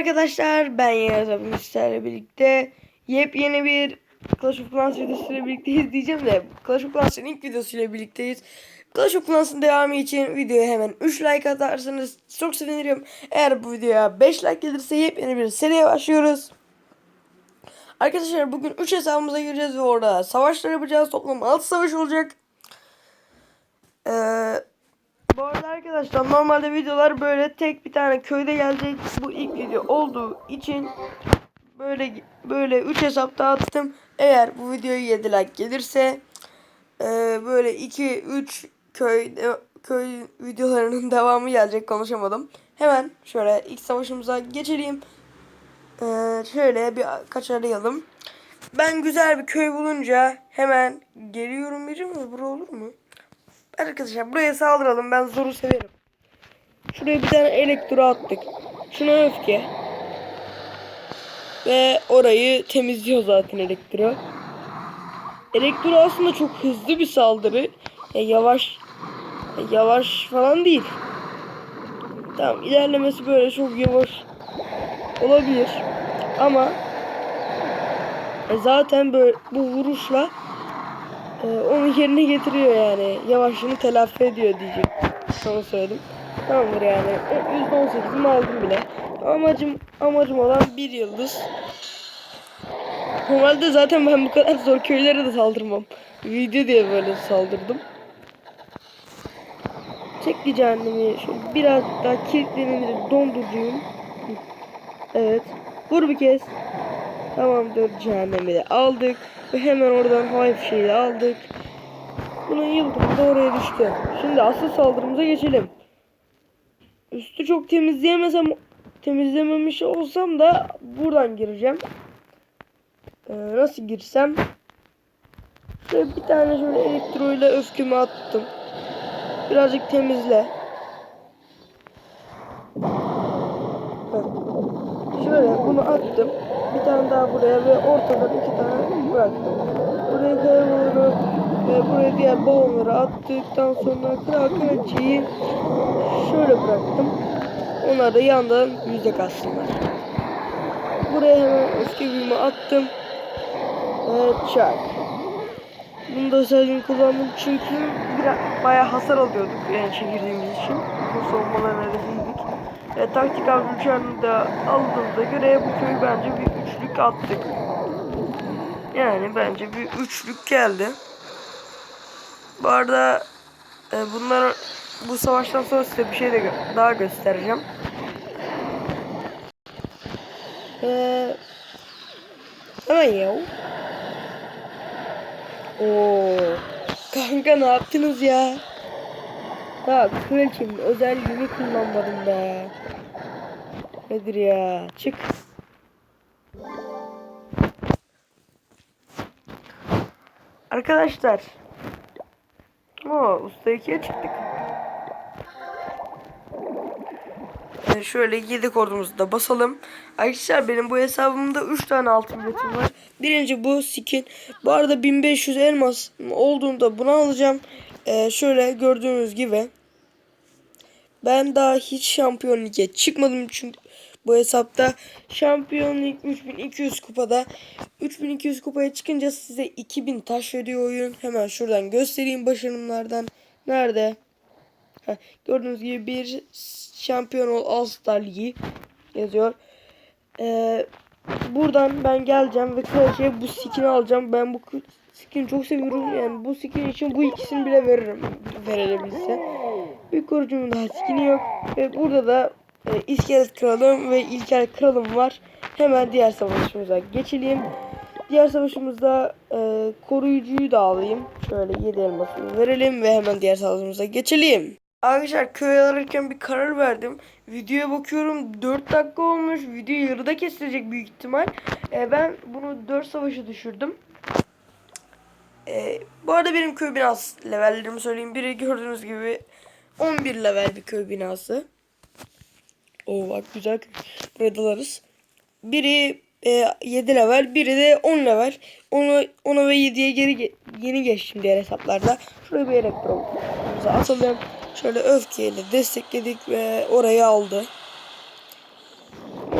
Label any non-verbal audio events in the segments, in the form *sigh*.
arkadaşlar ben Yağız abim sizlerle birlikte yepyeni bir Clash of Clans videosuyla birlikte izleyeceğim de Clash of Clans'ın ilk videosuyla birlikteyiz. Clash of Clans'ın devamı için videoya hemen 3 like atarsanız çok sevinirim. Eğer bu videoya 5 like gelirse yepyeni bir seriye başlıyoruz. Arkadaşlar bugün 3 hesabımıza gireceğiz ve orada savaşlar yapacağız. Toplam 6 savaş olacak. Eee bu arada arkadaşlar normalde videolar böyle tek bir tane köyde gelecek. Bu ilk video olduğu için böyle böyle 3 hesap dağıttım. Eğer bu videoya 7 like gelirse e, böyle 2 3 köy köy videolarının *laughs* devamı gelecek konuşamadım. Hemen şöyle ilk savaşımıza geçelim. E, şöyle bir kaç arayalım. Ben güzel bir köy bulunca hemen geliyorum mi? Bura olur mu? Arkadaşlar buraya saldıralım. Ben zoru severim. Şuraya bir tane elektro attık. Şuna öfke. Ve orayı temizliyor zaten elektro. Elektro aslında çok hızlı bir saldırı. Ya yavaş ya yavaş falan değil. Tamam ilerlemesi böyle çok yavaş olabilir. Ama e, zaten böyle bu vuruşla ee, onu yerine getiriyor yani. Yavaşlığını telafi ediyor diyecek. Sana söyledim. Tamamdır yani. %18'imi aldım bile. Amacım amacım olan bir yıldız. Normalde zaten ben bu kadar zor köylere de saldırmam. Video diye böyle saldırdım. Çekli cehennemi şöyle biraz daha kilitlerini donduracağım. Evet. Vur bir kez. Tamamdır cehennemi de aldık. Ve hemen oradan havai fişeği de aldık. Bunun yıldızı da oraya düştü. Şimdi asıl saldırımıza geçelim. Üstü çok temizleyemesem temizlememiş olsam da buradan gireceğim. Ee, nasıl girsem? Şöyle bir tane şöyle elektro ile öfkemi attım. Birazcık temizle. Heh. Şöyle bunu attım. Bir tane daha buraya ve ortadan iki tane bıraktım. Buraya kaybolunu ve buraya diğer balonları attıktan sonra kral şöyle bıraktım. Onlar da yandan yüzde kalsınlar. Buraya hemen öfke büyümü attım. Evet çak. Bunu da özelliğini kullandım çünkü biraz bayağı hasar alıyorduk yani çekirdiğimiz için. Bu savunmaların hedefiydik. E, taktik avcılarını da aldığımıza göre bu köyü bence bir üçlük attık. Yani bence bir üçlük geldi. Bu arada e, bunlar bu savaştan sonra size bir şey de gö daha göstereceğim. Eee hemen ya. Oo. Kanka ne yaptınız ya? Ha kraliçemin özelliğini kullanmadım be. Nedir ya? Çık. Arkadaşlar. Oo, usta ikiye çıktık. Yani şöyle 7 kodumuzu da basalım. Arkadaşlar benim bu hesabımda 3 tane altın biletim var. Birinci bu skin. Bu arada 1500 elmas olduğunda bunu alacağım. Ee, şöyle gördüğünüz gibi. Ben daha hiç şampiyon lige çıkmadım çünkü bu hesapta şampiyonluk 3200 kupada 3200 kupaya çıkınca size 2000 taş veriyor oyun. Hemen şuradan göstereyim başarımlardan. Nerede? Heh, gördüğünüz gibi bir şampiyon ol All Star Ligi yazıyor. Ee, buradan ben geleceğim ve kraliçeye bu skin'i alacağım. Ben bu skin çok seviyorum. Yani bu skin için bu ikisini bile veririm. Verilebilse. Bir korucumun daha skin'i yok. Ve burada da e, iskelet kralım ve ilkel kralım var. Hemen diğer savaşımıza geçelim. Diğer savaşımızda e, koruyucuyu da alayım. Şöyle 7 elmasını verelim ve hemen diğer savaşımıza geçelim. Arkadaşlar köy alırken bir karar verdim. Videoya bakıyorum 4 dakika olmuş. Video yarıda kesilecek büyük ihtimal. E, ben bunu 4 savaşı düşürdüm. E, bu arada benim köy binası levellerimi söyleyeyim. Biri gördüğünüz gibi 11 level bir köy binası. Oo bak güzel. Buraya dalarız. Biri e, 7 level, biri de 10 level. Onu ona ve 7'ye geri ge yeni geçtim diğer hesaplarda. Şuraya bir elektromuza atalım. Şöyle öfkeyle destekledik ve orayı aldı.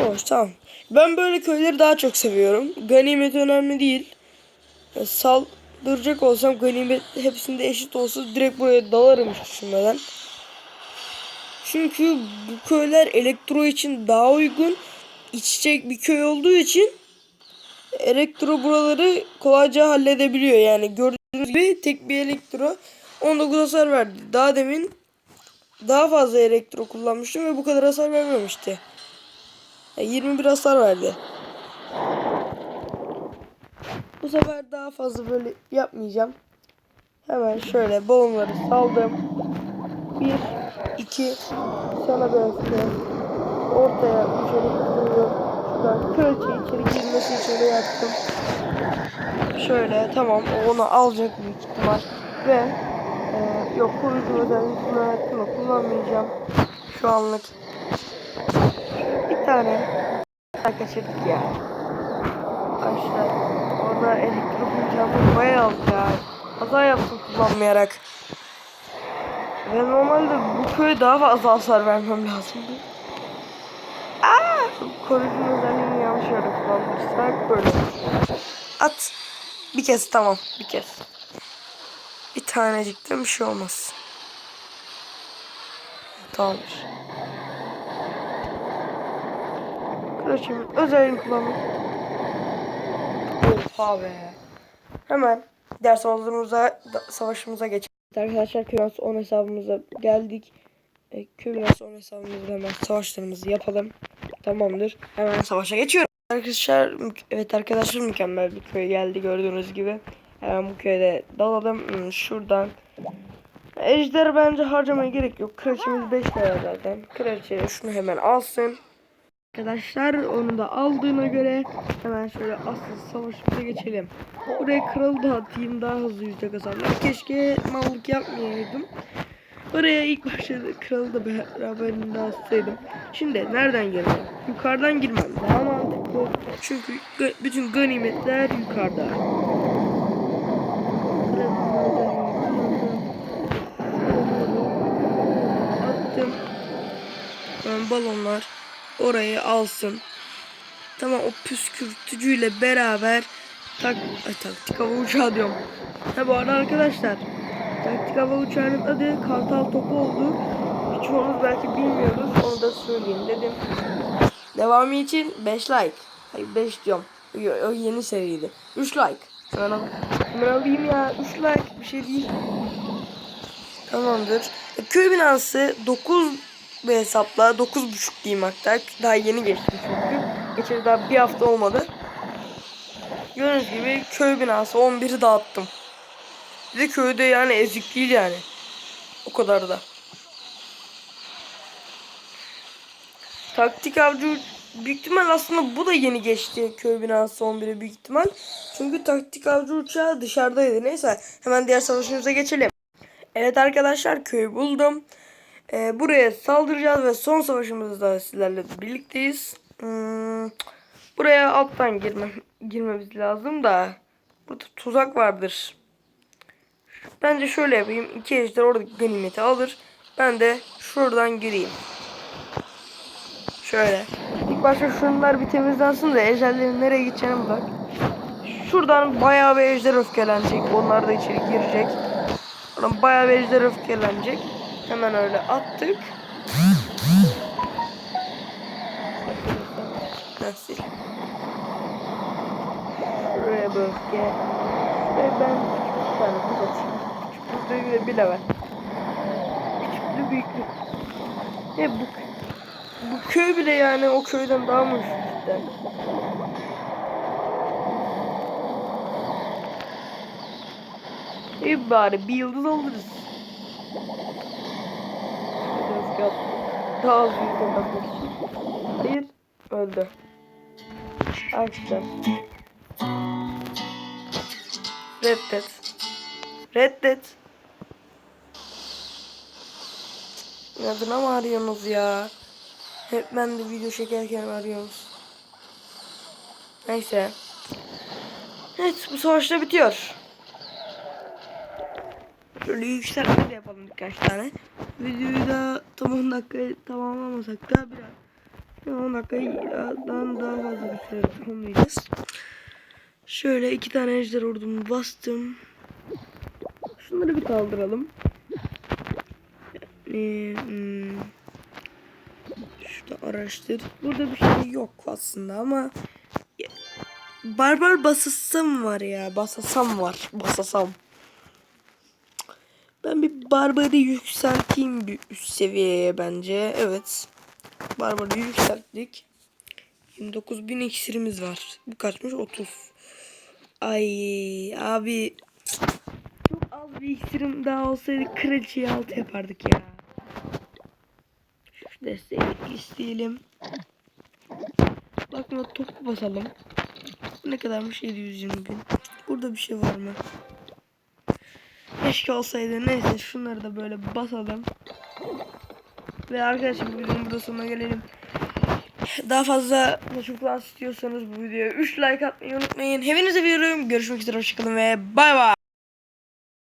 olmuş tamam. Ben böyle köyleri daha çok seviyorum. Ganimet önemli değil. Saldıracak olsam ganimet hepsinde eşit olsa direkt buraya dalarım hiç düşünmeden. Çünkü bu köyler elektro için daha uygun. İç içe bir köy olduğu için elektro buraları kolayca halledebiliyor. Yani gördüğünüz gibi tek bir elektro 19 hasar verdi. Daha demin daha fazla elektro kullanmıştım ve bu kadar hasar vermemişti. Ya 21 hasar verdi. Bu sefer daha fazla böyle yapmayacağım. Hemen şöyle balonları saldım. Bir, iki, sana böyle ortaya içeri koyuyorum. Şuradan kraliçe içeri girmesi için yaptım. Şöyle tamam onu alacak büyük ihtimal. Ve e, yok koruyucu özelliğini kullanmayacağım. kullanmayacağım. Şu anlık. Bir tane daha kaçırdık ya. Arkadaşlar orada elektrik bulacağımız bayağı aldı ya. Hata yaptım kullanmayarak. Ve normalde bu köye daha fazla hasar vermem lazımdı. Aa! Koruyucunun özelliğini yanlış yerde kullanmışsak böyle. At. Bir kez tamam. Bir kez. Bir tanecikten bir şey olmaz. Tamamdır. Kraliçemin özelliğini kullandım. Oha be. Hemen diğer savaşımıza, savaşımıza geçelim. Arkadaşlar Köyans 10 hesabımıza geldik. E, Köyans 10 hesabımızda hemen savaşlarımızı yapalım. Tamamdır. Hemen savaşa geçiyorum. Arkadaşlar evet arkadaşlar mükemmel bir köy geldi gördüğünüz gibi. Hemen bu köyde dalalım. Hmm, Şuradan. Ejder bence harcamaya gerek yok. Kraliçemiz 5 lira zaten. Kraliçe şunu hemen alsın. Arkadaşlar onu da aldığına göre hemen şöyle asıl savaşımıza geçelim. Buraya kralı da atayım daha hızlı yüzde kazanmak. Keşke mallık yapmayaydım. Oraya ilk başta kralı da beraberinde atsaydım. Şimdi nereden gireceğim? Yukarıdan girmem daha mantıklı. Çünkü bütün ganimetler yukarıda. Attım. Ben balonlar orayı alsın. Tamam o püskürtücüyle beraber tak ay, taktik hava uçağı diyorum. Ha bu arada arkadaşlar taktik hava uçağının adı Kartal Topu oldu. Birçoğunuz belki bilmiyoruz. Onu da söyleyeyim dedim. Devamı için 5 like. Hayır 5 diyorum. O, yeni seriydi. 3 like. Hemen, al alayım ya. 3 like bir şey değil. Tamamdır. Köy binası 9 bir hesapla 9.5 diyeyim hatta. Daha yeni geçtim çünkü. Geçeli daha bir hafta olmadı. Gördüğünüz gibi köy binası 11'i dağıttım. Bir de köyde yani ezik değil yani. O kadar da. Taktik avcı büyük ihtimal aslında bu da yeni geçti köy binası 11'e büyük ihtimal. Çünkü taktik avcı uçağı dışarıdaydı. Neyse hemen diğer savaşımıza geçelim. Evet arkadaşlar köyü buldum. Ee, buraya saldıracağız ve son savaşımızda sizlerle birlikteyiz. Hmm, buraya alttan girme, girmemiz lazım da burada tuzak vardır. Bence şöyle yapayım. İki ejder orada ganimeti alır. Ben de şuradan gireyim. Şöyle. İlk başta şunlar bir temizlensin de ejderlerin nereye gideceğine bak. Şuradan bayağı bir ejder öfkelenecek. Onlar da içeri girecek. Oradan bayağı bir ejder öfkelenecek. Hemen öyle attık. Nasıl? Şuraya öfke. Şuraya ben küçük bir tane buz atayım. Küçük buz değil de bir level. Küçüklü büyüklü. Ne bu? Bu köy bile yani o köyden daha mı cidden? İyi bari bir yıldız alırız. Biraz. Daha az yüzden bakmak için. Hayır. Öldü. Arkadaşlar. Reddet. Reddet. Adına mı arıyorsunuz ya? Hep ben de video çekerken arıyorsunuz. Neyse. Evet bu savaşta bitiyor. Şöyle yükseltme de yapalım birkaç tane. Videoyu da tam 10 dakika tamamlamasak da biraz 10 dakikadan daha fazla bir süre tutamayacağız. Şöyle iki tane ejder ordumu bastım. Şunları bir kaldıralım. Ee, hmm. Şurada araştır. Burada bir şey yok aslında ama Barbar basasam var ya. Basasam var. Basasam. Ben bir barbarı yükselteyim bir üst seviyeye bence. Evet. Barbarı yükselttik. 29.000 iksirimiz var. Bu kaçmış? 30. Ay abi. Çok az bir iksirim daha olsaydı kraliçeyi altı yapardık ya. Şu desteği isteyelim. Bakma topu basalım. Ne kadarmış 720 bin. Burada bir şey var mı? Keşke olsaydı. Neyse şunları da böyle basalım. Ve arkadaşlar bu videonun burada sonuna gelelim. Daha fazla çocuklar istiyorsanız bu videoya 3 like atmayı unutmayın. Hepinizi seviyorum. Görüşmek üzere. Hoşçakalın ve bay bay.